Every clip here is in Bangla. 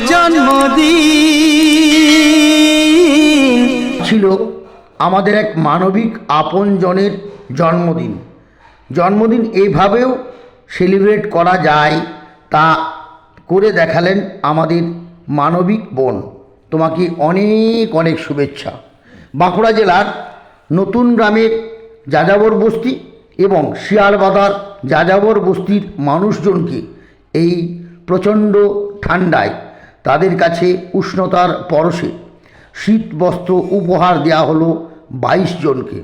জন্মদিন। ছিল আমাদের এক মানবিক আপনজনের জন্মদিন। জন্মদিন এইভাবেও সেলিব্রেট করা যায়, তা করে দেখালেন আমাদের মানবিক বোন। তোমাকে অনেক অনেক শুভেচ্ছা। বাঁকুড়া জেলার নতুন গ্রামের যাযাবর বস্তি এবং শিয়ালবাদার যাযাবর বস্তির মানুষজনকে এই প্রচণ্ড ঠান্ডায় তাদের কাছে উষ্ণতার পরশে শীত বস্ত্র উপহার দেওয়া হলো বাইশ জনকে।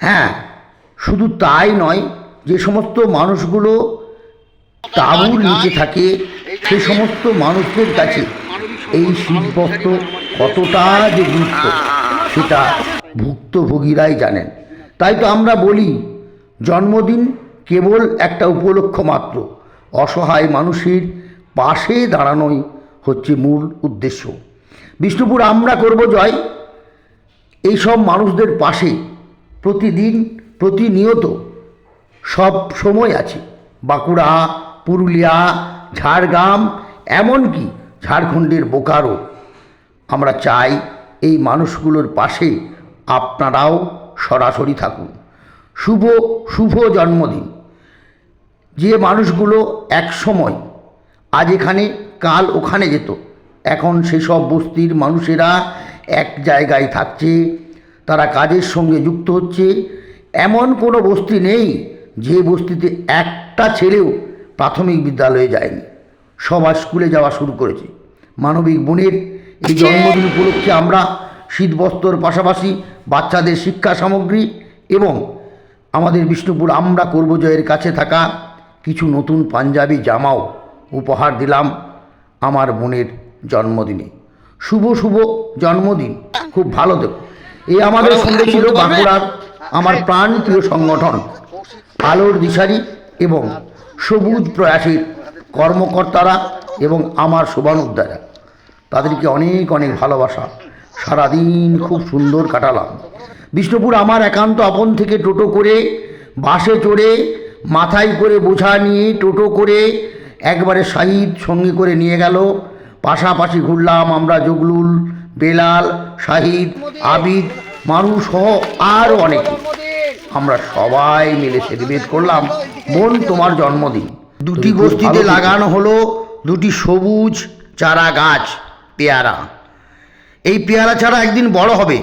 হ্যাঁ শুধু তাই নয়, যে সমস্ত মানুষগুলো তাঁবুর নিচে থাকে, সে সমস্ত মানুষদের কাছে এই শীতবস্ত্র কতটা যে গুরুত্ব, সেটা ভুক্তভোগীরাই জানেন। তাই তো আমরা বলি, জন্মদিন কেবল একটা উপলক্ষ মাত্র, অসহায় মানুষের পাশে দাঁড়ানোই হচ্ছে মূল উদ্দেশ্য। বিষ্ণুপুর আমরা করব জয়। এইসব মানুষদের পাশে প্রতিদিন, প্রতিনিয়ত সব সময় আছে। বাঁকুড়া, পুরুলিয়া, ঝাড়গ্রাম, এমনকি ঝাড়খণ্ডের বোকারো। আমরা চাই এই মানুষগুলোর পাশে আপনারাও সরাসরি থাকুন। শুভ শুভ জন্মদিন। যে মানুষগুলো এক সময় আজ এখানে কাল ওখানে যেত। এখন সেসব বস্তির মানুষেরা এক জায়গায় থাকছে তারা কাজের সঙ্গে যুক্ত হচ্ছে। এমন কোনো বস্তি নেই যে বস্তিতে একটা ছেলেও প্রাথমিক বিদ্যালয়ে যায়নি। সবাই স্কুলে যাওয়া শুরু করেছে। মানবিক বোনের এই জন্মদিন উপলক্ষে আমরা শীতবস্ত্রর পাশাপাশি বাচ্চাদের শিক্ষা সামগ্রী এবং আমাদের বিষ্ণুপুর আমরা করব জয়ের কাছে থাকা কিছু নতুন পাঞ্জাবি জামাও উপহার দিলাম। আমার বোনের জন্মদিনে। শুভ শুভ জন্মদিন। খুব ভালো দেখো এই আমাদের সঙ্গে ছিল বাঁকুড়ার আমার প্রাণ প্রিয় সংগঠন আলোর দিশারি এবং সবুজ প্রয়াসের কর্মকর্তারা এবং আমার শোভানুদ্দারা তাদেরকে অনেক অনেক ভালোবাসা। সারাদিন খুব সুন্দর কাটালাম। বিষ্ণুপুর আমার একান্ত আপন থেকে টোটো করে বাসে চড়ে মাথায় করে বোঝা নিয়ে টোটো করে একবারে শাহিদ সঙ্গে করে নিয়ে গেল। পাশাপাশি ঘুরলাম আমরা জগলুল বেলাল শাহিদ আবিদ মানুষ সহ আরও অনেকে। আমরা সবাই মিলে সেলিব্রেট করলাম বোন তোমার জন্মদিন। দুটি গোষ্ঠীতে লাগানো হলো দুটি সবুজ চারা গাছ পেয়ারা। এই পেয়ারা ছাড়া একদিন বড় হবে।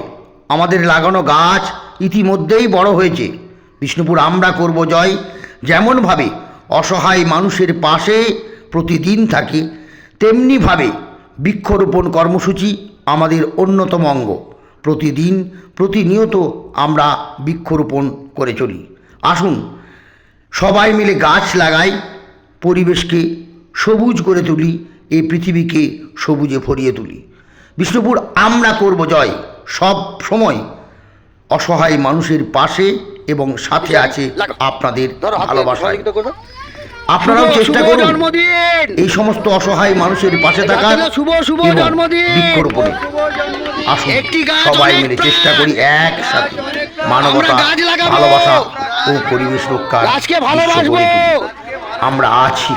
আমাদের লাগানো গাছ ইতিমধ্যেই বড় হয়েছে। বিষ্ণুপুর আমরা করব জয়। যেমনভাবে অসহায় মানুষের পাশে প্রতিদিন থাকে। তেমনিভাবে বৃক্ষরোপণ কর্মসূচি আমাদের অন্যতম অঙ্গ। প্রতিদিন প্রতিনিয়ত আমরা বৃক্ষরোপণ করে চলি। আসুন সবাই মিলে গাছ লাগাই পরিবেশকে সবুজ করে তুলি এই পৃথিবীকে সবুজে ভরিয়ে তুলি। বিষ্ণুপুর আমরা করব জয়। সব সময় অসহায় মানুষের পাশে এবং সাথে আছে আপনাদের ভালোবাসায়। আপনারাও চেষ্টা করুন। জন্মদিন! এই সমস্ত অসহায় মানুষের পাশে থাকার শুভ শুভ জন্মদিন! বৃক্ষরোপণে আসুন একটি গাছ সবাই মিলে চেষ্টা করি একসাথে মানবতা। ভালোবাসা ও পরিবেশ রক্ষার বিশ্ব ভালোবাসবো। আমরা আছি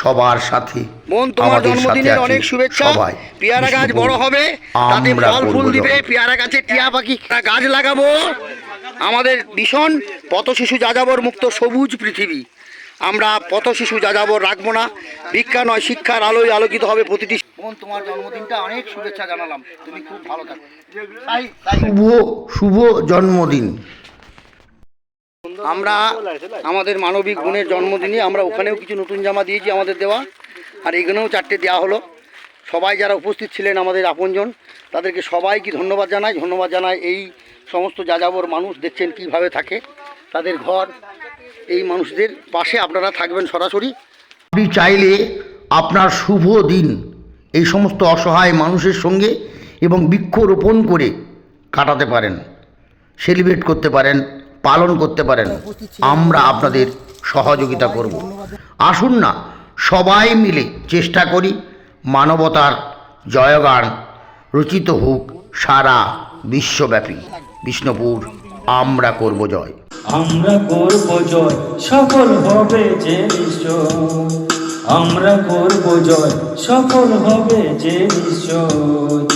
সবার সাথে বোন তোমার আমাদের জন্মদিনের অনেক শুভেচ্ছা। সবাই। পেয়ারা গাছ বড় হবে তাতে ফল ফুল দিবে পেয়ারা গাছে টিয়া পাখি গাছ লাগাবো। আমাদের ভীষণ পথ শিশু যাযাবর মুক্ত সবুজ পৃথিবী। আমরা পথ শিশু যাযাবর রাখব না। ভিক্ষা নয় শিক্ষার আলোয় আলোকিত হবে প্রতিটি বোন তোমার জন্মদিনটা অনেক শুভেচ্ছা জানালাম। তুমি খুব ভালো থাকো। শুভ শুভ জন্মদিন। আমরা আমাদের মানবিক গুণের জন্মদিনে আমরা ওখানেও কিছু নতুন জামা দিয়েছি আমাদের দেওয়া। আর এখানেও চারটে দেওয়া হলো। সবাই যারা উপস্থিত ছিলেন আমাদের আপনজন তাদেরকে সবাইকে ধন্যবাদ জানাই। ধন্যবাদ জানাই এই সমস্ত যাযাবর মানুষ দেখছেন কীভাবে থাকে তাদের ঘর এই মানুষদের পাশে আপনারা থাকবেন সরাসরি। আপনি চাইলে আপনার শুভ দিন এই সমস্ত অসহায় মানুষের সঙ্গে এবং বৃক্ষরোপণ করে কাটাতে পারেন, সেলিব্রেট করতে পারেন, পালন করতে পারেন। আমরা আপনাদের সহযোগিতা করব। আসুন না, সবাই মিলে চেষ্টা করি মানবতার জয়গান রচিত হোক সারা বিশ্বব্যাপী। বিষ্ণুপুর, আমরা করব জয়। আমরা করব জয় সফল হবে যে নিশ্চয়। আমরা করব জয় সফল হবে যে নিশ্চয়।